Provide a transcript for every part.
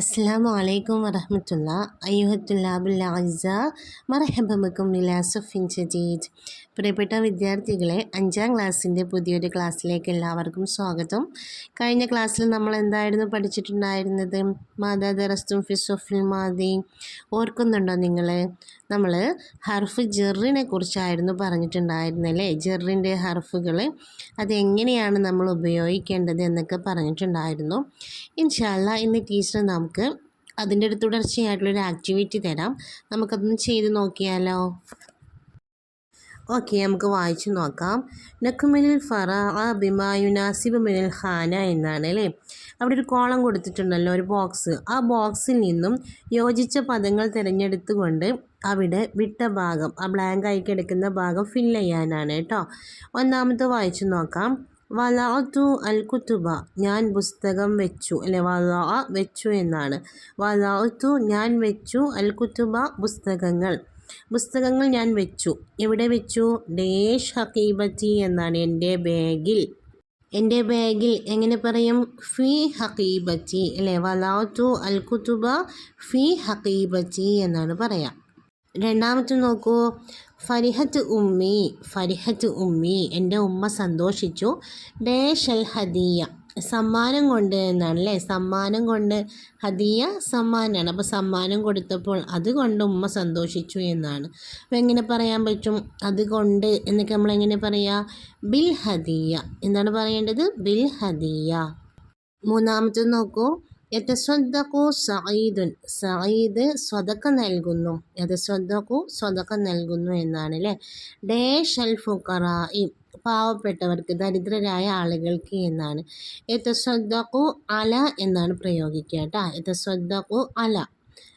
السلام عليكم ورحمة الله أيها الطلاب الأعزاء مرحبا بكم إلى صف جديد പ്രിയപ്പെട്ട വിദ്യാർത്ഥികളെ അഞ്ചാം ക്ലാസ്സിന്റെ പുതിയൊരു ക്ലാസ്സിലേക്ക് എല്ലാവർക്കും സ്വാഗതം. കഴിഞ്ഞ ക്ലാസ്സിൽ നമ്മൾ എന്തായിരുന്നു പഠിച്ചിട്ടുണ്ടായിരുന്നത്? മാതാ ദറസ്തും ഫിസോഫിൽ മാതി. ഓർക്കുന്നുണ്ടോ നിങ്ങൾ നമ്മൾ ഹർഫ് ജെറിനെ കുറിച്ചായിരുന്നു പറഞ്ഞിട്ടുണ്ടായിരുന്നല്ലേ ജെറിന്റെ ഹർഫുകൾ അതെങ്ങനെയാണ് നമ്മൾ ഉപയോഗിക്കേണ്ടത് എന്നൊക്കെ പറഞ്ഞിട്ടുണ്ടായിരുന്നു. ഇൻഷാല്ല ഇന്ന് ടീച്ചർ നമുക്ക് അതിന്റെ ഒരു തുടർച്ചയായിട്ടുള്ളൊരു ആക്ടിവിറ്റി തരാം. നമുക്കതൊന്ന് ചെയ്ത് നോക്കിയാലോ? ഓക്കെ നമുക്ക് വായിച്ചു നോക്കാം. നഖുമിനിൽ ഫറ ബിമായുനാസിബ് മിനിൽ ഖാന എന്നാണ് അല്ലേ? അവിടെ ഒരു കോളം കൊടുത്തിട്ടുണ്ടല്ലോ ഒരു ബോക്സ്. ആ ബോക്സിൽ നിന്നും യോജിച്ച പദങ്ങൾ തിരഞ്ഞെടുത്തുകൊണ്ട് അവിടെ വിട്ട ഭാഗം ആ ബ്ലാങ്ക് ആയി കിടക്കുന്ന ഭാഗം ഫിൽ ചെയ്യാനാണ് കേട്ടോ. ഒന്നാമത്തെ വായിച്ചു നോക്കാം. വലാത്തു അൽ കുത്തുബ ഞാൻ പുസ്തകം വെച്ചു അല്ലെ വലാ വെച്ചു എന്നാണ്. വലാത്തു ഞാൻ വെച്ചു അൽ കുത്തുബ പുസ്തകങ്ങൾ പുസ്തകങ്ങൾ ഞാൻ വെച്ചു. എവിടെ വെച്ചു? ഡേഷ് ഹക്കീബത്തി എന്നാണ് എന്റെ ബാഗിൽ. എന്റെ ബാഗിൽ എങ്ങനെ പറയും? ഫി ഹക്കീബത്തി അല്ലേ? വലാത്തു അൽ കുത്തുബ ഫി ഹക്കീബത്തി എന്നാണ് പറയാം. രണ്ടാമത്തെ നോക്കൂ. ഫരിഹത്ത് ഉമ്മി ഫരിഹത്ത് ഉമ്മി എന്റെ ഉമ്മ സന്തോഷിച്ചു. ഡേഷ് അൽ ഹദിയ. സമ്മാനം കൊണ്ട് എന്നാണ് അല്ലേ സമ്മാനം കൊണ്ട് ഹദിയ സമ്മാനമാണ് അപ്പോൾ സമ്മാനം കൊടുത്തപ്പോൾ അതുകൊണ്ട് ഉമ്മ സന്തോഷിച്ചു എന്നാണ്. അപ്പോൾ എങ്ങനെ പറയാൻ പറ്റും? അതുകൊണ്ട് എന്നൊക്കെ നമ്മൾ എങ്ങനെ പറയാ? ബിൽ ഹദിയ. എന്താണ് പറയേണ്ടത്? ബിൽ ഹദിയ. മൂന്നാമത്തെ നോക്കൂ. യതസ്വദ്ദഖു സഈദുൻ. സഈദ് സ്വതക്ക നൽകുന്നു. യതസ്വദ്ദഖു സ്വതക്ക നൽകുന്നു എന്നാണ് അല്ലേ ഡേ അൽ ഫുഖറായി പാവപ്പെട്ടവർക്ക് ദരിദ്രരായ ആളുകൾക്ക് എന്നാണ്. യതസ്വദ്ദഖു അല എന്നാണ് പ്രയോഗിക്കുക കേട്ടോ. യതസ്വദ്ദഖു അല.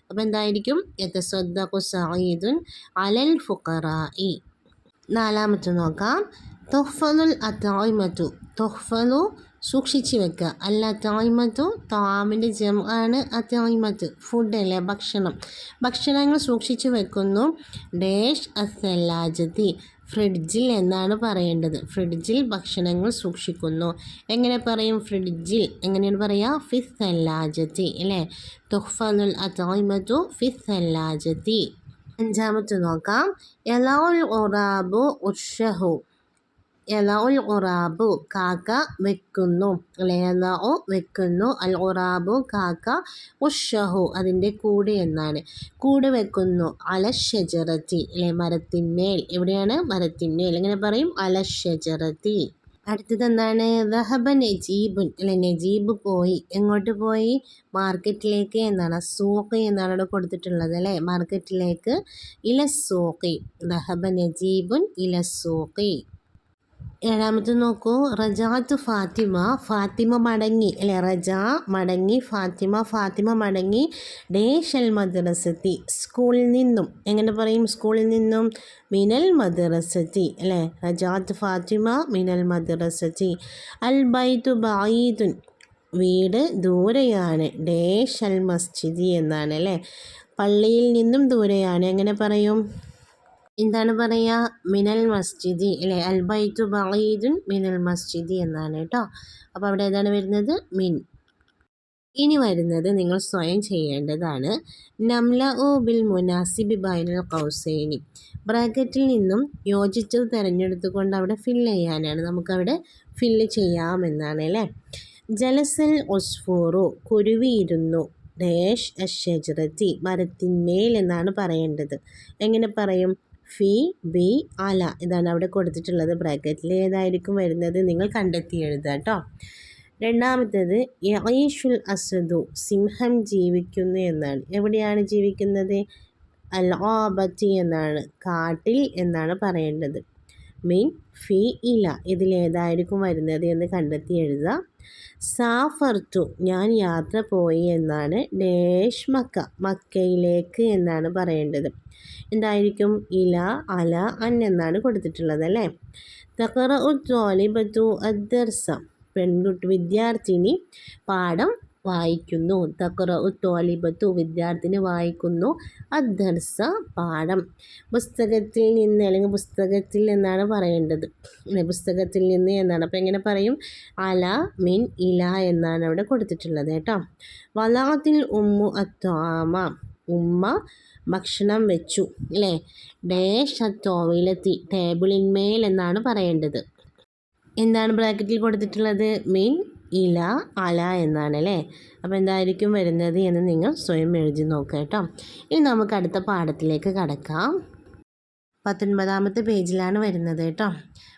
അപ്പോൾ എന്തായിരിക്കും? യതസ്വദ്ദഖു സഈദുൻ അലൽ ഫുഖറായി നാലാമത്തെ നോക്കാം. തൊഹ്ഫലുൽ അത്തായ്മത്തു തൊഹ്ഫലു സൂക്ഷിച്ചു വെക്കുക. അല്ല തായ്മത്തു താമിന്റെ ജം ആണ് അത്തായ്മത്ത് ഫുഡ് അല്ലേ? ഭക്ഷണം. ഭക്ഷണങ്ങൾ സൂക്ഷിച്ചു വെക്കുന്നു. ഡേഷ് അസല്ലാജത്തി ഫ്രിഡ്ജിൽ എന്നാണ് പറയേണ്ടത്. ഫ്രിഡ്ജിൽ ഭക്ഷണങ്ങൾ സൂക്ഷിക്കുന്നു. എങ്ങനെ പറയും ഫ്രിഡ്ജിൽ? എങ്ങനെയാണ് പറയുക ഫിസ് അല്ലാജത്തി അല്ലേ? തുഹ്ഫനുൽ അതോയ്മതു ഫിസ് അല്ലാജത്തി അഞ്ചാമത്തെ നോക്കാം. എലോൾ ഒറാബു ഉഷഹു എലഉൽ ഉറാബു കാക്ക വെക്കുന്നു. അല്ലെ എലഉ വെക്കുന്നു. അൽ ഉറാബു കാക്ക ഉഷഹു അതിന്റെ കൂടെ എന്നാണ്. കൂടെ വെക്കുന്നു. അലഷജറത്തി അല്ലെ മരത്തിന്മേൽ. എവിടെയാണ്? മരത്തിന്മേൽ. എങ്ങനെ പറയും? അലഷജറത്തി അടുത്തത് എന്താണ്? ദഹബ നജീബുൻ. അല്ലെ നജീബ് പോയി. എങ്ങോട്ട് പോയി? മാർക്കറ്റിലേക്ക് എന്നാണ്. സൂഖി എന്നാണ് അവിടെ കൊടുത്തിട്ടുള്ളത് അല്ലേ? മാർക്കറ്റിലേക്ക്. ഇല സൂഖി. ദഹബ നജീബുൻ ഇല സൂഖി. ഏഴാമത്തെ നോക്കൂ. റജാത്ത് ഫാത്തിമ ഫാത്തിമ മടങ്ങി. അല്ലെ? റജ മടങ്ങി ഫാത്തിമ ഫാത്തിമ മടങ്ങി. ഡേഷൽ മദ്രസത്തി. സ്കൂളിൽ നിന്നും. എങ്ങനെ പറയും? സ്കൂളിൽ നിന്നും. മിനൽ മദ്രസത്തി. അല്ലേ? റജാത്ത് ഫാത്തിമ മിനൽ മദ്രസത്തി. അൽ ബൈത്തു ബായിദുൻ വീട് ദൂരെയാണ്. ഡേഷൽ മസ്ജിദി എന്നാണ്. അല്ലേ? പള്ളിയിൽ നിന്നും ദൂരെയാണ്. എങ്ങനെ പറയും? എന്താണ് പറയുക മിനൽ മസ്ജിദി അല്ലേ? അൽബൈത്തു ബഈദുൻ മിനൽ മസ്ജിദി എന്നാണ് കേട്ടോ. അപ്പോൾ അവിടെ ഏതാണ് വരുന്നത്? മിൻ. ഇനി വരുന്നത് നിങ്ങൾ സ്വയം ചെയ്യേണ്ടതാണ്. നംല ഓ ബിൽ മുനാസിബി ബൈനൽ കൗസേനി ബ്രാക്കറ്റിൽ നിന്നും യോജിച്ചത് തിരഞ്ഞെടുത്തുകൊണ്ട് അവിടെ ഫിൽ ചെയ്യാനാണ്. നമുക്കവിടെ ഫില്ല് ചെയ്യാമെന്നാണ് അല്ലേ? ജലസൽ ഒസ്ഫോറു കുരുവിയിരുന്നു ഡേഷ് അഷജറത്തി മരത്തിന്മേൽ എന്നാണ് പറയേണ്ടത്. എങ്ങനെ പറയും? ഫി ബി അല ഇതാണ് അവിടെ കൊടുത്തിട്ടുള്ളത്. ബ്രാക്കറ്റിൽ ഏതായിരിക്കും വരുന്നത്? നിങ്ങൾ കണ്ടെത്തി എഴുതുക കേട്ടോ. രണ്ടാമത്തേത് യീഷുൽ അസദു സിംഹം ജീവിക്കുന്നു എന്നാണ്. എവിടെയാണ് ജീവിക്കുന്നത്? അൽ എന്നാണ്. കാട്ടിൽ എന്നാണ് പറയേണ്ടത്. മീൻ ഫി ഇല ഇതിലേതായിരിക്കും വരുന്നത് എന്ന് കണ്ടെത്തി എഴുതുക. സാഫർത്തു ഞാൻ യാത്ര പോയി എന്നാണ് ഡേഷ് മക്ക മക്കയിലേക്ക് എന്നാണ് പറയേണ്ടത്. എന്തായിരിക്കും? ഇല അല അൻ എന്നാണ് കൊടുത്തിട്ടുള്ളത് അല്ലേ? തക്കറ ഉത്തോലിബത്തു അദ്ദർസ പെൺകുട്ടി വിദ്യാർത്ഥിനി പാഠം വായിക്കുന്നു. തക്ര തോലിബത്തു വിദ്യാർത്ഥിനി വായിക്കുന്നു. അദ്ദർസ പാഠം. പുസ്തകത്തിൽ നിന്ന് അല്ലെങ്കിൽ പുസ്തകത്തിൽ എന്നാണ് പറയേണ്ടത്. പുസ്തകത്തിൽ നിന്ന് എന്നാണ്. അപ്പോൾ എങ്ങനെ പറയും? അല മിൻ ഇല എന്നാണ് അവിടെ കൊടുത്തിട്ടുള്ളത് കേട്ടോ. വലാത്തിൽ ഉമ്മു അത്വാമ. ഉമ്മ ഭക്ഷണം വെച്ചു. അല്ലേ ഡേഷ് തോവിലെത്തി ടേബിളിന്മേൽ എന്നാണ് പറയേണ്ടത്. എന്താണ് ബ്രാക്കറ്റിൽ കൊടുത്തിട്ടുള്ളത്? മീൻ ഇല അല എന്നാണ് അല്ലേ അപ്പോൾ എന്തായിരിക്കും വരുന്നത് എന്ന് നിങ്ങൾ സ്വയം എഴുതി നോക്കുക കേട്ടോ. ഇനി നമുക്ക് അടുത്ത പാഠത്തിലേക്ക് കടക്കാം. പത്തൊൻപതാമത്തെ പേജിലാണ് വരുന്നത് കേട്ടോ.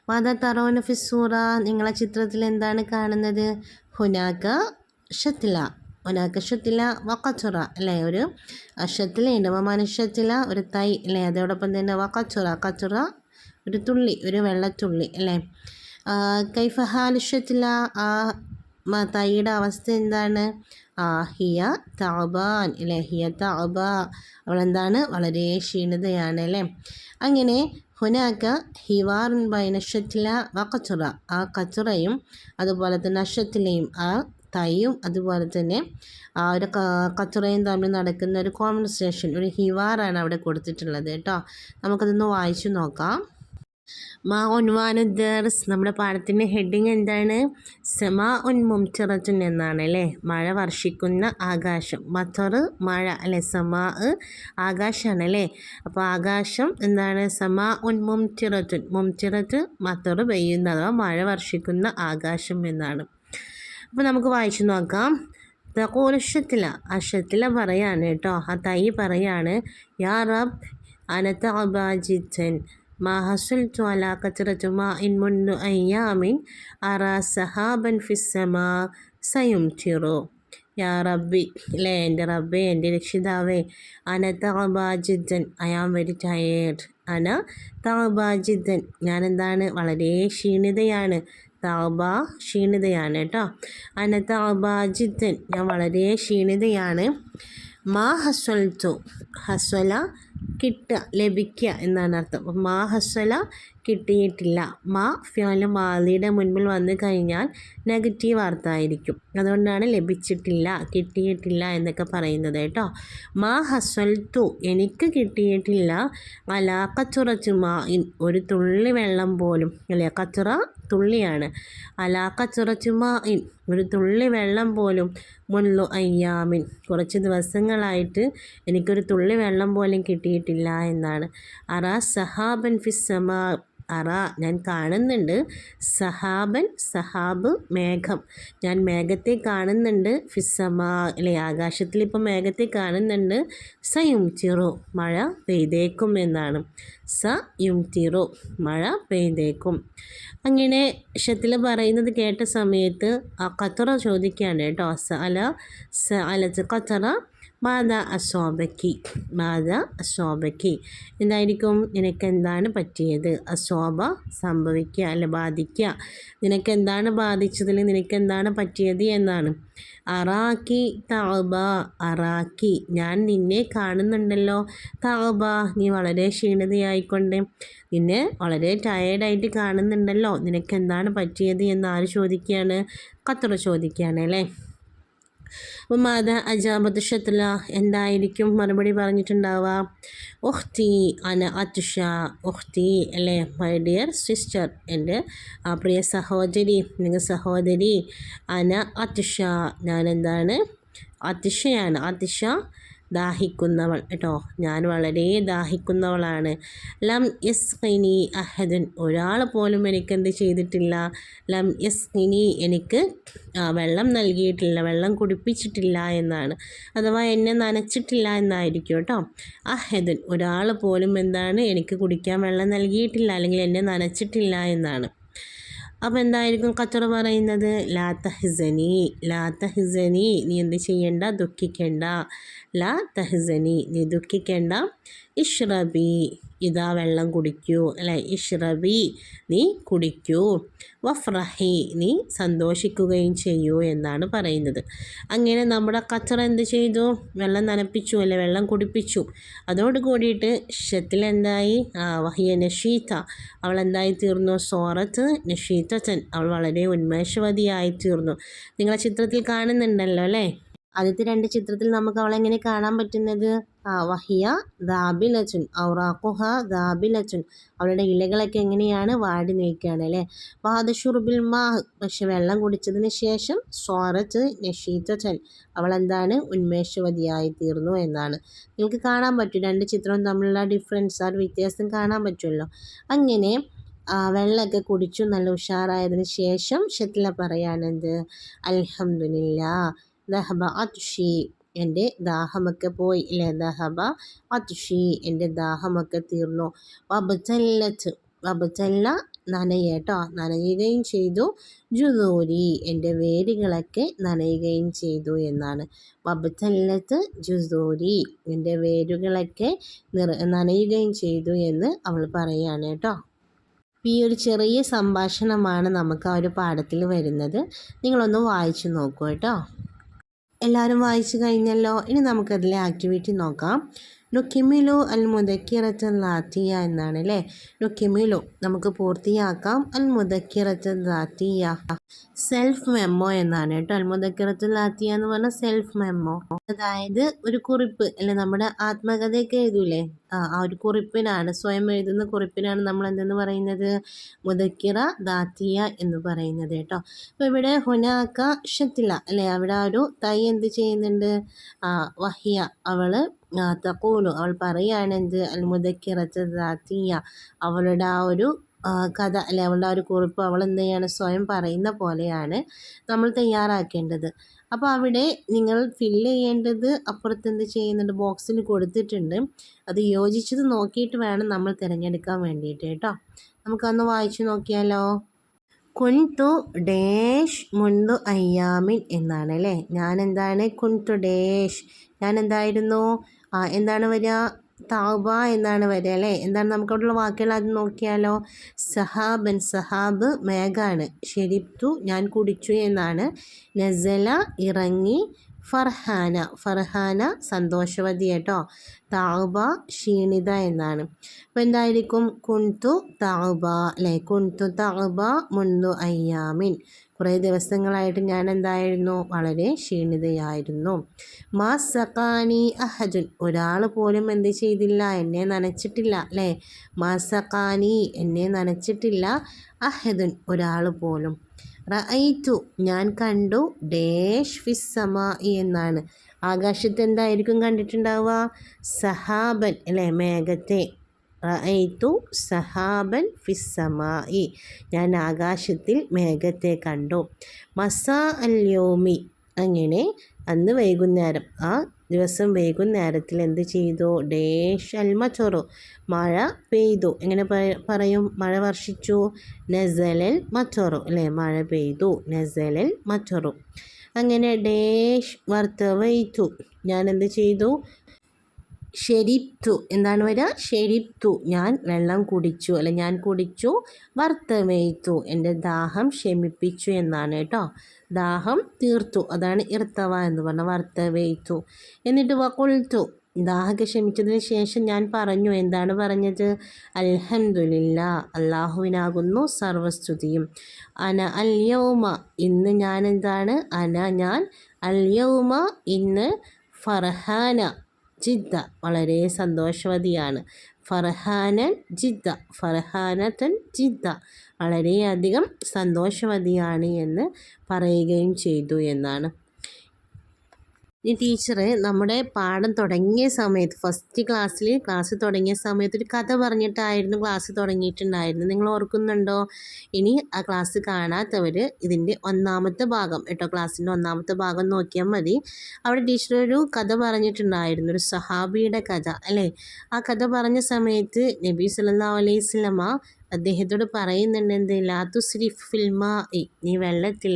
മാതാ തറോന ഫിസൂറ നിങ്ങളെ ചിത്രത്തിൽ എന്താണ് കാണുന്നത്? ഹുനാക്ക ഷത്തില ഒനാക്ക ഷത്തില വക്കച്ചുറ അല്ലേ? ഒരു ഷത്തിലുണ്ട് മനുഷ്യത്തില ഒരു തൈ അല്ലേ? അതോടൊപ്പം തന്നെ വക്കച്ചുറ കച്ചുറ ഒരു തുള്ളി ഒരു വെള്ളത്തുള്ളി അല്ലേ? കൈഫഹാലുഷത്തില ആ തൈയുടെ അവസ്ഥ എന്താണ്? ആഹിയ ഹിയ താബാൻ അല്ലേ? ഹിയ താബ. അവളെന്താണ്? വളരെ ക്ഷീണിതയാണ് അല്ലേ അങ്ങനെ ഹുനാക്ക ഹിവാറുൻ ബൈ നക്ഷത്തില വ കച്ചുറ ആ കച്ചുറയും അതുപോലെ തന്നെ നക്ഷത്തിലയും ആ തൈയും അതുപോലെ തന്നെ ആ ഒരു കച്ചുറയും തമ്മിൽ നടക്കുന്ന ഒരു കോൺവെർസേഷൻ ഒരു ഹിവാറാണ് അവിടെ കൊടുത്തിട്ടുള്ളത് കേട്ടോ. നമുക്കതൊന്ന് വായിച്ചു നോക്കാം. മാ ഉൻവാനു ദേർസ്. നമ്മുടെ പാഠത്തിന്റെ ഹെഡിങ് എന്താണ്? സെമാ ഉൻ മുംചിറത്തുൻ എന്നാണ് അല്ലേ? മഴ വർഷിക്കുന്ന ആകാശം. മത്തറ് മഴ അല്ലെ? സമാ ആകാശമാണ് അല്ലേ? അപ്പോൾ ആകാശം എന്താണ്? സമാ ഉൻ മുംചിറത്തുൻ മുംചിറത്ത് മത്തറ് പെയ്യുന്ന അഥവാ മഴ വർഷിക്കുന്ന ആകാശം എന്നാണ്. അപ്പോൾ നമുക്ക് വായിച്ചു നോക്കാം. തകോലഷത്തില അഷത്തില പറയാണ് കേട്ടോ. ആ തൈ പറയാണ് യാ റബ് അനത്ത അബാജിത്തൻ ما حصلت على قطرة ماء منذ أيام أرى سحابا في السماء سيمطر യാ റബ്ബി അല്ലേ എൻ്റെ റബ്ബേ എൻ്റെ രക്ഷിതാവേ അന തഹബാജിദ്ദൻ ഐ ആം വെരി ടയേർഡ് അന തഹബാജിദ്ദൻ ഞാൻ എന്താണ് വളരെ ക്ഷീണിതയാണ് തഹബ ക്ഷീണിതയാണ് കേട്ടോ അന തഹബാജിദ്ദൻ ഞാൻ വളരെ ക്ഷീണിതയാണ് മാ ഹസ്വൽത്തു ഹസ്വല കിട്ടുക ലഭിക്കുക എന്നാണ് അർത്ഥം. അപ്പം മാ കിട്ടിയിട്ടില്ല. മാ ഫ്യോല മാലിയുടെ മുൻപിൽ വന്നു കഴിഞ്ഞാൽ നെഗറ്റീവ് അർത്ഥമായിരിക്കും അതുകൊണ്ടാണ് ലഭിച്ചിട്ടില്ല കിട്ടിയിട്ടില്ല എന്നൊക്കെ പറയുന്നത് കേട്ടോ. മാ ഹസ്വൽത്തു എനിക്ക് കിട്ടിയിട്ടില്ല. അല കച്ചുറച്ചു മാ ഒരു തുള്ളി വെള്ളം പോലും അല്ലേ? കച്ചുറ തുള്ളിയാണ്. അല കച്ചുറച്ചു മാ ഒരു തുള്ളി വെള്ളം പോലും മുല്ലു അയ്യാമിൻ. കുറച്ച് ദിവസങ്ങളായിട്ട് എനിക്കൊരു തുള്ളി വെള്ളം പോലും കിട്ടിയിട്ടില്ല എന്നാണ്. അറാ സഹാബൻ ഫിസ്സമാ അറ ഞാൻ കാണുന്നുണ്ട്. സഹാബൻ സഹാബ് മേഘം. ഞാൻ മേഘത്തെ കാണുന്നുണ്ട്. ഫിസമാ അല്ലെ ആകാശത്തിൽ ഇപ്പം മേഘത്തെ കാണുന്നുണ്ട്. സ യും ചിറോ മഴ പെയ്തേക്കും എന്നാണ്. സ യും ചിറോ മഴ പെയ്തേക്കും. അങ്ങനെ ഷത്തിൽ പറയുന്നത് കേട്ട സമയത്ത് ആ കത്തറ ചോദിക്കുകയാണ് കേട്ടോ. സ അല സ അല ഖത്തറ മാത അസോബയ്ക്ക് മാത അസോബയ്ക്ക് എന്തായിരിക്കും? നിനക്ക് എന്താണ് പറ്റിയത്? അസോബ സംഭവിക്കുക അല്ല ബാധിക്കുക? നിനക്ക് എന്താണ് ബാധിച്ചതിൽ നിനക്ക് എന്താണ് പറ്റിയത് എന്നാണ്. അറാക്കി താബ അറാക്കി ഞാൻ നിന്നെ കാണുന്നുണ്ടല്ലോ. താബ നീ വളരെ ക്ഷീണിതയായിക്കൊണ്ട്. നിന്നെ വളരെ ടയേർഡായിട്ട് കാണുന്നുണ്ടല്ലോ. നിനക്ക് എന്താണ് പറ്റിയത് എന്ന് ആര് ചോദിക്കുകയാണ്? ഖത്തർ ചോദിക്കുകയാണ് അല്ലേ? മാത അജാബത്ത് എന്തായിരിക്കും മറുപടി പറഞ്ഞിട്ടുണ്ടാവുക? ഒഹ്തി അന അതുഷ ഒഹ്തി അല്ലേ? മൈ ഡിയർ സിസ്റ്റർ എന്റെ ആ പ്രിയ സഹോദരി നിങ്ങൾ സഹോദരി അന അതുഷ. ഞാനെന്താണ്? അതിശയാണ് അതിശ ദാഹിക്കുന്നവൾ. കേട്ടോ ഞാൻ വളരെ ദാഹിക്കുന്നവളാണ്. ലം എസ് യസ്ഖിനി അഹദൻ. ഒരാൾ പോലും എനിക്ക് എന്ത് ചെയ്തിട്ടില്ല. ലം എസ് യസ്ഖിനി എനിക്ക് വെള്ളം നൽകിയിട്ടില്ല വെള്ളം കുടിപ്പിച്ചിട്ടില്ല എന്നാണ്. അഥവാ എന്നെ നനച്ചിട്ടില്ല എന്നായിരിക്കും കേട്ടോ. അഹദൻ. ഒരാൾ പോലും എന്താണ് എനിക്ക് കുടിക്കാൻ വെള്ളം നൽകിയിട്ടില്ല അല്ലെങ്കിൽ എന്നെ നനച്ചിട്ടില്ല എന്നാണ്. അപ്പോൾ എന്തായിരിക്കും കച്ചറ പറയുന്നത്? ലാ തഹ്സനി ലാ തഹ്സനി നീ എന്ത് ചെയ്യണ്ട? ദുഃഖിക്കേണ്ട. ലാ തഹ്സനി നീ ദുഃഖിക്കേണ്ട. ഇഷ്റബി ഇതാ വെള്ളം കുടിക്കൂ. അല്ലെ? ഇഷ്റബി നീ കുടിക്കൂ. വഫ്രഹി നീ സന്തോഷിക്കുകയും ചെയ്യൂ എന്നാണ് പറയുന്നത്. അങ്ങനെ നമ്മുടെ കച്ചറ എന്ത് ചെയ്തു? വെള്ളം നനപ്പിച്ചു അല്ലെ? വെള്ളം കുടിപ്പിച്ചു. അതോട് കൂടിയിട്ട് ഷത്തിൽ എന്തായി? വഹിയ നഷീത്ത. അവൾ എന്തായി തീർന്നു? സോറത്ത് നഷീത്തൻ അവൾ വളരെ ഉന്മേഷവതിയായി തീർന്നു. നിങ്ങളെ ചിത്രത്തിൽ കാണുന്നുണ്ടല്ലോ അല്ലേ? ആദ്യത്തെ രണ്ട് ചിത്രത്തിൽ നമുക്ക് അവളെ എങ്ങനെ കാണാൻ പറ്റുന്നത്? വഹിയ ദാബിലച്ചുൻ ഔറാഖുഹ ദാബിലച്ചുൻ. അവളുടെ ഇലകളൊക്കെ എങ്ങനെയാണ് വാടി നിൽക്കുകയാണ് അല്ലേ? വാദഷുറുബിൽ മാഹ് പക്ഷെ വെള്ളം കുടിച്ചതിന് ശേഷം സ്വാറത്ത് നഷീത്തൻ അവൾ എന്താണ്? ഉന്മേഷവതിയായി തീർന്നു എന്നാണ്. നിങ്ങൾക്ക് കാണാൻ പറ്റും രണ്ട് ചിത്രവും തമ്മിലുള്ള ഡിഫറൻസ് ആ വ്യത്യാസം കാണാൻ പറ്റുമല്ലോ. അങ്ങനെ വെള്ളമൊക്കെ കുടിച്ചു നല്ല ഉഷാറായതിന് ശേഷം ഷത്തില പറയാനെന്ത് അൽഹംദുലില്ല ദഹബ അതുഷി എന്റെ ദാഹമൊക്കെ പോയി അല്ലേ ദഹബ അതുഷി എന്റെ ദാഹമൊക്കെ തീർന്നു. വബച്ചല്ലത്ത് വബച്ചല്ല നനയേട്ടോ നനയുകയും ചെയ്തു. ജുദൂരി എന്റെ വേരുകളൊക്കെ നനയുകയും ചെയ്തു എന്നാണ്. വബച്ചല്ലത്ത് ജുദൂരി എന്റെ വേരുകളൊക്കെ നിറ നനയുകയും ചെയ്തു എന്ന് അവൾ പറയുകയാണ് കേട്ടോ. ഈ ഒരു ചെറിയ സംഭാഷണമാണ് നമുക്ക് ആ ഒരു പാഠത്തിൽ വരുന്നത്. നിങ്ങളൊന്ന് വായിച്ചു നോക്കൂ കേട്ടോ. എല്ലാവരും വായിച്ചു കഴിഞ്ഞല്ലോ. ഇനി നമുക്കതിലെ ആക്ടിവിറ്റി നോക്കാം. നുക്കിമിലു അൽ മുദക്കിറത്ത് ലാത്തിയ എന്നാണ് അല്ലേ നുക്കിമിലു നമുക്ക് പൂർത്തിയാക്കാം. അൽ മുദക്കിറത്ത് ലാത്തിയ സെൽഫ് മെമ്മോ എന്നാണ് കേട്ടോ. അൽ ആത്തിയ എന്ന് പറഞ്ഞാൽ സെൽഫ് മെമ്മോ അതായത് ഒരു കുറിപ്പ് അല്ലെ നമ്മുടെ ആത്മകഥയൊക്കെ എഴുതൂലേ? ആ ഒരു കുറിപ്പിനാണ് സ്വയം എഴുതുന്ന കുറിപ്പിനാണ് നമ്മൾ എന്തെന്ന് പറയുന്നത്? മുദക്കിറ ദാത്തിയ എന്ന് പറയുന്നത് കേട്ടോ. അപ്പോൾ ഇവിടെ ഹുനാക്ക ഷത്തില അല്ലേ അവിടെ ഒരു തൈ എന്ത് ചെയ്യുന്നുണ്ട്? ആ വഹിയ അവൾ തക്കൂലു അവൾ പറയുകയാണ് എന്ത്? അൽ മുദക്കിറത്ത് ദാത്തിയ അവളുടെ ആ ഒരു കഥ അല്ലെ അവളുടെ ആ ഒരു കുറിപ്പ് അവൾ എന്ത് ചെയ്യാണ്? സ്വയം പറയുന്ന പോലെയാണ് നമ്മൾ തയ്യാറാക്കേണ്ടത്. അപ്പോൾ അവിടെ നിങ്ങൾ ഫില്ല് ചെയ്യേണ്ടത് അപ്പുറത്ത് എന്ത് ചെയ്യുന്നുണ്ട്? ബോക്സിൽ കൊടുത്തിട്ടുണ്ട്. അത് യോജിച്ചത് നോക്കിയിട്ട് വേണം നമ്മൾ തിരഞ്ഞെടുക്കാൻ വേണ്ടിയിട്ട് കേട്ടോ. നമുക്കൊന്ന് വായിച്ചു നോക്കിയാലോ? കുൻതു ഡേഷ് മുൻതു അയ്യാമിൻ എന്നാണ് അല്ലേ? ഞാൻ എന്താണ് കുൻതു ഡേഷ് ഞാൻ എന്തായിരുന്നു എന്താണ് വരിക? താബ എന്നാണ് വരിക അല്ലേ? എന്താണ് നമുക്കവിടെയുള്ള വാക്കുകൾ അത് നോക്കിയാലോ? സഹാബൻ സഹാബ് മേഘാണ്. ഷെരിപ്തു ഞാൻ കുടിച്ചു എന്നാണ്. നസല ഇറങ്ങി ഫർഹാന ഫർഹാന സന്തോഷവതി കേട്ടോ. താബ ക്ഷീണിത എന്നാണ്. അപ്പോൾ എന്തായിരിക്കും? കുൻതു താബ അല്ലേ? കുൻതു താബ മുൻതു അയ്യാമിൻ. കുറേ ദിവസങ്ങളായിട്ട് ഞാൻ എന്തായിരുന്നു? വളരെ ക്ഷീണിതയായിരുന്നു. മാ സഖാനി അഹജുൻ. ഒരാൾ പോലും എന്ത് ചെയ്തില്ല എന്നെ നനച്ചിട്ടില്ല അല്ലേ? മാ സഖാനി എന്നെ നനച്ചിട്ടില്ല അഹദുൻ ഒരാൾ പോലും. റഅയ്തു ഞാൻ കണ്ടു ഡേഷ് ഫിസ് സമായി എന്നാണ്. ആകാശത്ത് എന്തായിരിക്കും കണ്ടിട്ടുണ്ടാവുക? സഹാബൻ അല്ലേ? മേഘത്തെ. റഅയ്തു സഹാബൻ ഫിസ്സമായി ഞാൻ ആകാശത്തിൽ മേഘത്തെ കണ്ടു. മസാ അല്യോമി അങ്ങനെ അന്ന് വൈകുന്നേരം. ആ ദിവസം വൈകുന്നേരത്തിൽ എന്ത് ചെയ്തു? ഡേഷ് അൽമച്ചൊറു മഴ പെയ്തു. എങ്ങനെ പറയും? മഴ വർഷിച്ചു. നസലൽ മച്ചൊറു അല്ലേ? മഴ പെയ്തു. നസലൽ മച്ചൊറു അങ്ങനെ ഡേഷ് വർത്തവൈത്തു ഞാൻ എന്ത് ചെയ്തു? ഷെരിപ്തു എന്താണ് വരിക? ഷെരിപ്തു ഞാൻ വെള്ളം കുടിച്ചു. അല്ല ഞാൻ കുടിച്ചു വർത്തമേത്തു എന്റെ ദാഹം ശമിപ്പിച്ചു എന്നാണ് കേട്ടോ. ദാഹം തീർത്തു. അതാണ് ഇർത്തവ എന്ന് പറഞ്ഞ വർത്തവേത്തു എന്നിട്ട് വക്കൊളുത്തു ദാഹമൊക്കെ ക്ഷമിച്ചതിന് ശേഷം ഞാൻ പറഞ്ഞു എന്താണ് പറഞ്ഞത്? അൽഹന്ദില്ല അള്ളാഹുവിനാകുന്നു സർവസ്തുതിയും. അന അല്യൗമ ഇന്ന് ഞാൻ എന്താണ്? അന ഞാൻ അല്യൗമ ഇന്ന് ഫർഹാന ജിദ്ദ വളരെ സന്തോഷവതിയാണ്. ഫർഹാനൻ ജിദ്ദ ഫർഹാനത്തൻ ജിദ്ദ വളരെയധികം സന്തോഷവതിയാണ് എന്ന് പറയുകയും ചെയ്തു എന്നാണ്. ഈ ടീച്ചർ നമ്മുടെ പാഠം തുടങ്ങിയ സമയത്ത് ഫസ്റ്റ് ക്ലാസ്സിൽ ക്ലാസ് തുടങ്ങിയ സമയത്ത് ഒരു കഥ പറഞ്ഞിട്ടായിരുന്നു ക്ലാസ് തുടങ്ങിയിട്ടുണ്ടായിരുന്നു നിങ്ങൾ ഓർക്കുന്നുണ്ടോ? ഇനി ആ ക്ലാസ് കാണാത്തവർ ഇതിന്റെ ഒന്നാമത്തെ ഭാഗം കേട്ടോ ക്ലാസ്സിന്റെ ഒന്നാമത്തെ ഭാഗം നോക്കിയാൽ മതി. അവിടെ ടീച്ചർ ഒരു കഥ പറഞ്ഞിട്ടുണ്ടായിരുന്നു ഒരു സഹാബിയുടെ കഥ അല്ലേ? ആ കഥ പറഞ്ഞ സമയത്ത് നബി സല്ലാ അലൈഹി സ്വലമ അദ്ദേഹത്തോട് പറയുന്നുണ്ട് എന്ത് ലാത്തു ശ്രീഫിൽമ ഇ നീ വെള്ളത്തിൽ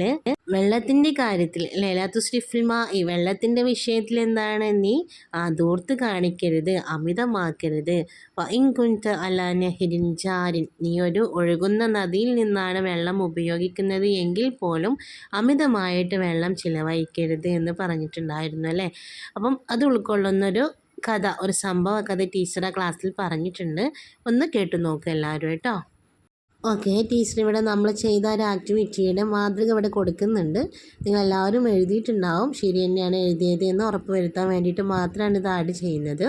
വെള്ളത്തിന്റെ കാര്യത്തിൽ അല്ലേ ഫിൽമാ ഈ വെള്ളത്തിന്റെ വിഷയത്തിൽ എന്താണ് നീ ദൂർത്ത് കാണിക്കരുത് അമിതമാക്കരുത്. ഇൻകുൻത അല നെഹ്റിൻ ജാരിൻ നീ ഒരു ഒഴുകുന്ന നദിയിൽ നിന്നാണ് വെള്ളം ഉപയോഗിക്കുന്നത് എങ്കിൽ പോലും അമിതമായിട്ട് വെള്ളം ചിലവഴിക്കരുത് എന്ന് പറഞ്ഞിട്ടുണ്ടായിരുന്നു അല്ലേ? അപ്പം അത് ഉൾക്കൊള്ളുന്നൊരു കഥ ഒരു സംഭവ കഥ ടീച്ചറുടെ ക്ലാസ്സിൽ പറഞ്ഞിട്ടുണ്ട്. ഒന്ന് കേട്ടു നോക്കുക എല്ലാവരും കേട്ടോ. ഓക്കെ ടീച്ചർ ഇവിടെ നമ്മൾ ചെയ്ത ഒരു ആക്ടിവിറ്റിയുടെ മാതൃക ഇവിടെ കൊടുക്കുന്നുണ്ട്. നിങ്ങൾ എല്ലാവരും എഴുതിയിട്ടുണ്ടാവും. ശരി തന്നെയാണ് എഴുതിയത് എന്ന് ഉറപ്പ് വരുത്താൻ വേണ്ടിയിട്ട് മാത്രമാണ് ഇത് ആഡ് ചെയ്യുന്നത്.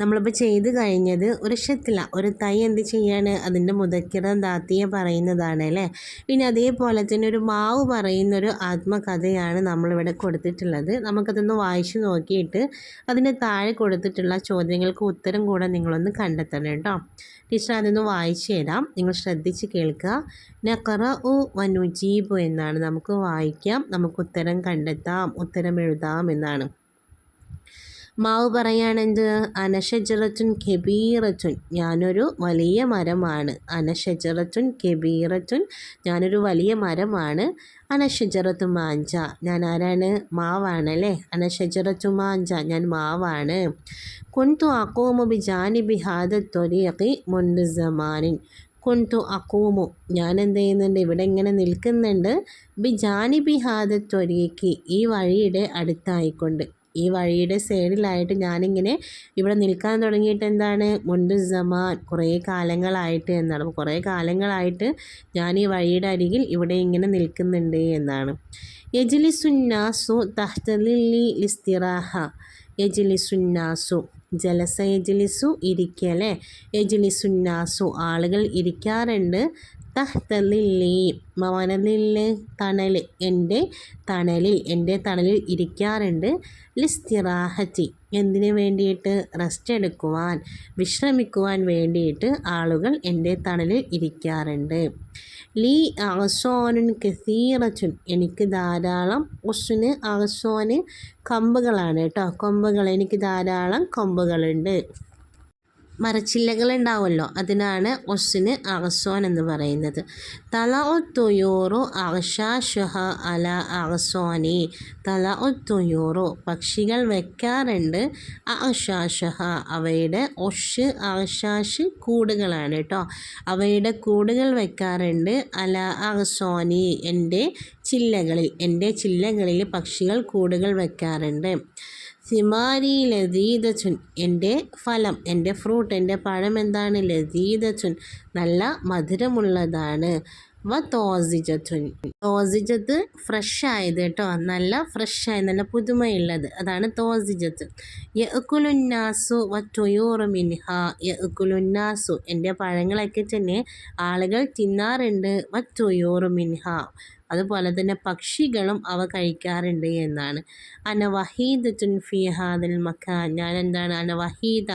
നമ്മളിപ്പോൾ ചെയ്ത് കഴിഞ്ഞത് ഒരു ഷത്തില ഒരു തൈ എന്ത് ചെയ്യാണ്? അതിന്റെ മുതക്കിടം ദാത്തിയെ പറയുന്നതാണ് അല്ലേ? പിന്നെ അതേപോലെ തന്നെ ഒരു മാവ് പറയുന്നൊരു ആത്മകഥയാണ് നമ്മളിവിടെ കൊടുത്തിട്ടുള്ളത്. നമുക്കതൊന്ന് വായിച്ചു നോക്കിയിട്ട് അതിന് താഴെ കൊടുത്തിട്ടുള്ള ചോദ്യങ്ങൾക്ക് ഉത്തരം കൂടെ നിങ്ങളൊന്ന് കണ്ടെത്തണം കേട്ടോ. ടീച്ചർ അതൊന്ന് വായിച്ചു തരാം. നിങ്ങൾ ശ്രദ്ധിച്ച് കേൾക്കുക. നക്കറ ഉ വനുജീബു എന്നാണ്. നമുക്ക് വായിക്കാം. നമുക്ക് ഉത്തരം കണ്ടെത്താം. ഉത്തരം എഴുതാം എന്നാണ്. മാവ് പറയാണെന്ത് അനഷജറത്തുൻ കെബീറത്തുൻ. ഞാനൊരു വലിയ മരമാണ്. അനഷജറത്തുൻ കെബീറത്തുൻ. ഞാനൊരു വലിയ മരമാണ്. അനശജറത്തു മാഞ്ച. ഞാൻ ആരാണ് മാവാണ് അല്ലേ അനഷജറത്തു മാഞ്ച. ഞാൻ മാവാണ്. കുന്തു അക്കോമു ബി ജാനിബി ഹാദത്തൊരിയക്കി മുണ്ട് സമാനിൻ. കൊണ്ടു അക്കൂമു. ഞാൻ എന്ത് ചെയ്യുന്നുണ്ട്? ഇവിടെ ഇങ്ങനെ നിൽക്കുന്നുണ്ട്. ബി ജാനിബി ഹാദത്തൊരിയക്കി ഈ വഴിയുടെ അടുത്തായിക്കൊണ്ട്. ഈ വഴിയുടെ സൈഡിലായിട്ട് ഞാനിങ്ങനെ ഇവിടെ നിൽക്കാൻ തുടങ്ങിയിട്ട് എന്താണ്? മുണ്ട് സമാൻ കുറേ കാലങ്ങളായിട്ട് എന്നാണ്. അപ്പോൾ കുറേ കാലങ്ങളായിട്ട് ഞാൻ ഈ വഴിയുടെ അരികിൽ ഇവിടെ ഇങ്ങനെ നിൽക്കുന്നുണ്ട് എന്നാണ്. യജിലിസുന്നാസു തഹ്തലി ലിസ്തിറാഹ. യജിലിസുന്നാസു. ജലസ യജിലിസു ഇരിക്കലേ യജിലിസുന്നാസു ആളുകൾ ഇരിക്കാറുണ്ട്. തഹ്തലില്ലി മവനലില്ല് തണൽ എന്റെ തണലിൽ എന്റെ തണലിൽ ഇരിക്കാറുണ്ട്. ലിസ്തിറാഹത്തി. എന്തിനു വേണ്ടിയിട്ട്? റെസ്റ്റ് എടുക്കുവാൻ വിശ്രമിക്കുവാൻ വേണ്ടിയിട്ട് ആളുകൾ എന്റെ തണലിൽ ഇരിക്കാറുണ്ട്. ലീ അഗസോനുൻ കസീറച്ചുൻ എനിക്ക് ധാരാളം ഉസുന് അഗസോന് കമ്പുകളാണ് കേട്ടോ. കൊമ്പുകൾ. എനിക്ക് ധാരാളം കൊമ്പുകളുണ്ട്. മരച്ചില്ലകൾ ഉണ്ടാവുമല്ലോ അതിനാണ് ഒസിന് അഗസോൻ എന്ന് പറയുന്നത്. തല ഒത്തുയൂറു അഗഷാഷുഹ അല അഗസോനി തല ഒത്തുയൂറു പക്ഷികൾ വെക്കാറുണ്ട് അഗഷാഷുഹ അവയുടെ ഒഷ് അഹഷാഷ് കൂടുകളാണ് കേട്ടോ. അവയുടെ കൂടുകൾ വെക്കാറുണ്ട് അല അഗസോനി എന്റെ ചില്ലകളിൽ. എന്റെ ചില്ലകളിൽ പക്ഷികൾ കൂടുകൾ വെക്കാറുണ്ട്. സിമാരി ലതീതച്ചുൻ. എന്റെ ഫലം എന്റെ ഫ്രൂട്ട് എന്റെ പഴം എന്താണ്? ലതീതച്ചുൻ. നല്ല മധുരമുള്ളതാണ്. വ തോസിജത്തുൻ. തോസിജത്ത് ഫ്രഷ് ആയത് കേട്ടോ. നല്ല ഫ്രഷ് ആയി നല്ല പുതുമയുള്ളത്. അതാണ് തോസിജത്ത്. യക്കുലുന്നാസു വ തൊയൂറു മിൻഹ. യക്കുലുന്നാസു എന്റെ പഴങ്ങളൊക്കെ തന്നെ ആളുകൾ തിന്നാറുണ്ട്. വ തൊയൂറു മിൻഹ. അതുപോലെ തന്നെ പക്ഷികളും അവ കഴിക്കാറുണ്ട് എന്നാണ്. അനവഹീദ ഫി മഖാൻ. ഞാൻ എന്താണ് അനവഹീദ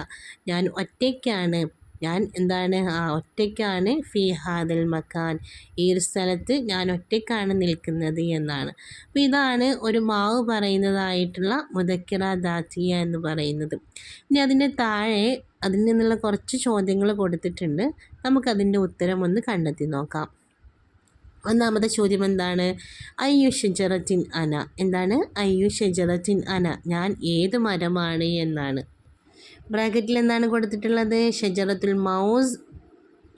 ഞാൻ ഒറ്റയ്ക്കാണ്. ഞാൻ എന്താണ് ആ ഒറ്റയ്ക്കാണ് ഫി ഹാദൽ മക്കാൻ ഈ ഒരു സ്ഥലത്ത് ഞാൻ ഒറ്റയ്ക്കാണ് നിൽക്കുന്നത് എന്നാണ്. അപ്പോൾ ഇതാണ് ഒരു മാവ് പറയുന്നതായിട്ടുള്ള മുതക്കിറ ദാത്തിയ എന്ന് പറയുന്നത്. ഇനി അതിന്റെ താഴെ അതിൽ നിന്നുള്ള കുറച്ച് ചോദ്യങ്ങൾ കൊടുത്തിട്ടുണ്ട്. നമുക്കതിന്റെ ഉത്തരം ഒന്ന് കണ്ടെത്തി നോക്കാം. ഒന്നാമത്തെ ചോദ്യം എന്താണ്? അയ്യു ഷജറത്തിൻ അന. എന്താണ്? അയ്യു ഷജറത്തിൻ അന. ഞാൻ ഏത് മരമാണ് എന്നാണ്. ബ്രാക്കറ്റിൽ എന്താണ് കൊടുത്തിട്ടുള്ളത്? ഷജറത്തുൽ മൗസ്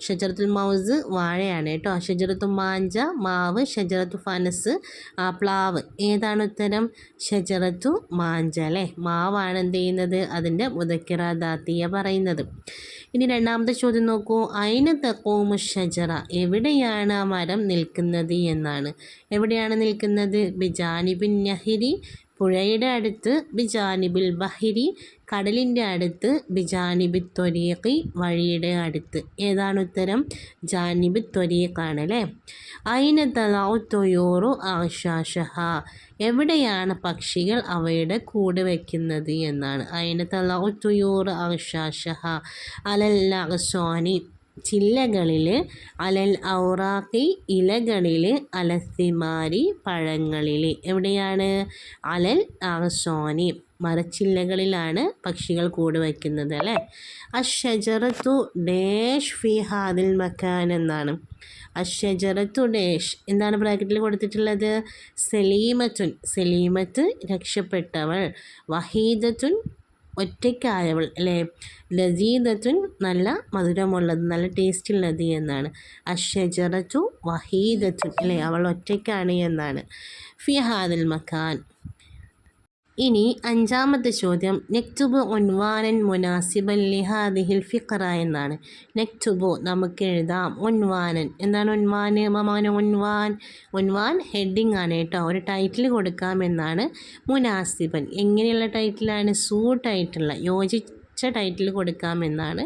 ഷജറത്തുൽ മൗസ് വാഴയാണ് കേട്ടോ. ഷജറത്തു മാഞ്ച മാവ് ഷജറത്തു ഫനസ് പ്ലാവ്. ഏതാണ് ഉത്തരം? ഷജറത്തു മാഞ്ച അല്ലേ? മാവാണ് എന്ത് ചെയ്യുന്നത്? അതിന്റെ മുതക്കിറ ദാത്തിയ പറയുന്നത്. ഇനി രണ്ടാമത്തെ ചോദ്യം നോക്കൂ. അയിന് തെക്കോമു ഷജറ? എവിടെയാണ് ആ മരം നിൽക്കുന്നത് എന്നാണ്. എവിടെയാണ് നിൽക്കുന്നത്? ബിജാനിബിൻ നഹിരി പുഴയുടെ അടുത്ത് ബിജാനിബിൽ ബഹിരി കടലിന്റെ അടുത്ത് ബിജാനിബി ത്വരീഖി വഴിയുടെ അടുത്ത്. ഏതാണ് ഉത്തരം? ജാനിബി ത്വരീഖാണ് അല്ലേ അയിന തലാവ് തൊയോറു എവിടെയാണ് പക്ഷികൾ അവയുടെ കൂട് വയ്ക്കുന്നത് എന്നാണ്. അയിന തലാവ് തൊയോറ് ആശാഷഹ അലല്ല അഗസ്വാനി ചില്ലകളിൽ അലൽ ഔറാഖി ഇലകളിൽ അലസിമാരി പഴങ്ങളിൽ എവിടെയാണ്? അലൽ ആസോനി മരച്ചില്ലകളിലാണ് പക്ഷികൾ കൂട് വയ്ക്കുന്നത് അല്ലേ? അഷജറത്തു ഡേഷ് ഫി ഹാദിൽ മക്കാൻ എന്നാണ്. അഷജറത്തു ഡേഷ്. എന്താണ് ബ്രാക്കറ്റിൽ കൊടുത്തിട്ടുള്ളത്? സലീമത്തുൻ. സലീമത്ത് രക്ഷപ്പെട്ടവൾ. വഹീദത്തുൻ ഒറ്റയ്ക്കായവൾ അല്ലേ? ലജീദത്തുൻ നല്ല മധുരമുള്ളത് നല്ല ടേസ്റ്റ് ലതി എന്നാണ്. അഷജറത്തു വഹീദത്തുൻ അല്ലേ? അവൾ ഒറ്റയ്ക്കാണ് എന്നാണ്. ഫിഹാദിൽ മക്കാൻ ഇനി അഞ്ചാമത്തെ ചോദ്യം. നെക്റ്റുബു ഒൻവാനൻ മുനാസിബൻ ലിഹാദിഹിൽ ഫിഖറ എന്നാണ്. നെക്റ്റുബു നമുക്ക് എഴുതാം. ഒൻവാനൻ എന്താണ് ഒൻവാന് മമാന ഒൻവാൻ ഒൻവാൻ ഹെഡിങ് ആണ് കേട്ടോ. ഒരു ടൈറ്റിൽ കൊടുക്കാമെന്നാണ് മുനാസിബൻ എങ്ങനെയുള്ള ടൈറ്റിലാണ്? സൂട്ടായിട്ടുള്ള യോജിച്ച ടൈറ്റിൽ കൊടുക്കാമെന്നാണ്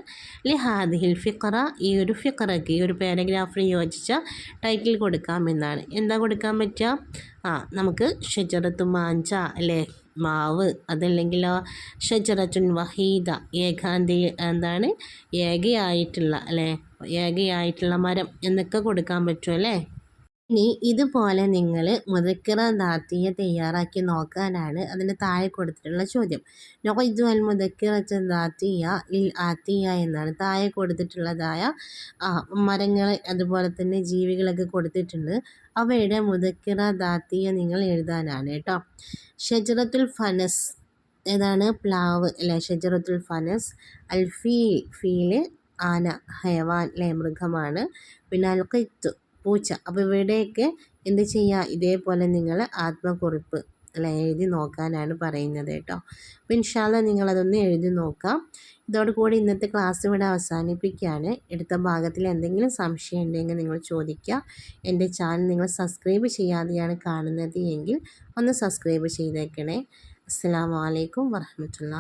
ലിഹാദിഹിൽ ഫിഖറ ഈ ഒരു ഫിഖറയ്ക്ക് ഈ ഒരു പാരഗ്രാഫിന് യോജിച്ച ടൈറ്റിൽ കൊടുക്കാമെന്നാണ് എന്താ കൊടുക്കാൻ പറ്റുക? ആ നമുക്ക് ഷജറത്തു മാഞ്ച അല്ലേ? മാവ് ആ ഷജറത്തുൻ വഹീദ ഏകാന്തി എന്താണ്? ഏകയായിട്ടുള്ള അല്ലേ? ഏകയായിട്ടുള്ള മരം എന്നൊക്കെ കൊടുക്കാൻ പറ്റും അല്ലേ? ഇനി ഇതുപോലെ നിങ്ങൾ മുതക്കിറ ദാത്തിയ തയ്യാറാക്കി നോക്കാനാണ് അതിന് താഴെ കൊടുത്തിട്ടുള്ള ചോദ്യം. നൊയ്തു അൽ മുതക്കിറച്ച ദാത്തിയ ഇൽ ആത്തിയ എന്നാണ് താഴെ കൊടുത്തിട്ടുള്ളതായ മരങ്ങൾ അതുപോലെ തന്നെ ജീവികളൊക്കെ കൊടുത്തിട്ടുണ്ട്. അവയുടെ മുതക്കിറ ദാത്തിയ നിങ്ങൾ എഴുതാനാണ് കേട്ടോ. ഷജറത്തുൽ ഫനസ് ഏതാണ്? പ്ലാവ് അല്ലെ? ഷജറത്തുൽ ഫനസ് അൽ ഫീൽ ഫീൽ ആന ഹയവാൻ അല്ലെ? മൃഗമാണ്. പിന്നെ അൽ ഖിത്ത് പൂച്ച. അപ്പോൾ ഇവിടെയൊക്കെ എന്ത് ചെയ്യുക ഇതേപോലെ നിങ്ങൾ ആത്മകുറിപ്പ് അല്ല എഴുതി നോക്കാനാണ് പറയുന്നത് കേട്ടോ. അപ്പോൾ ഇൻഷാല്ല നിങ്ങളതൊന്ന് എഴുതി നോക്കാം. ഇതോടുകൂടി ഇന്നത്തെ ക്ലാസ് ഇവിടെ അവസാനിപ്പിക്കുകയാണ്. എടുത്ത ഭാഗത്തിൽ എന്തെങ്കിലും സംശയം ഉണ്ടെങ്കിൽ നിങ്ങൾ ചോദിക്കുക. എന്റെ ചാനൽ നിങ്ങൾ സബ്സ്ക്രൈബ് ചെയ്യാതെയാണ് കാണുന്നത് എങ്കിൽ ഒന്ന് സബ്സ്ക്രൈബ് ചെയ്തേക്കണേ. അസ്സാം വലൈക്കും വർഹമത്തുള്ള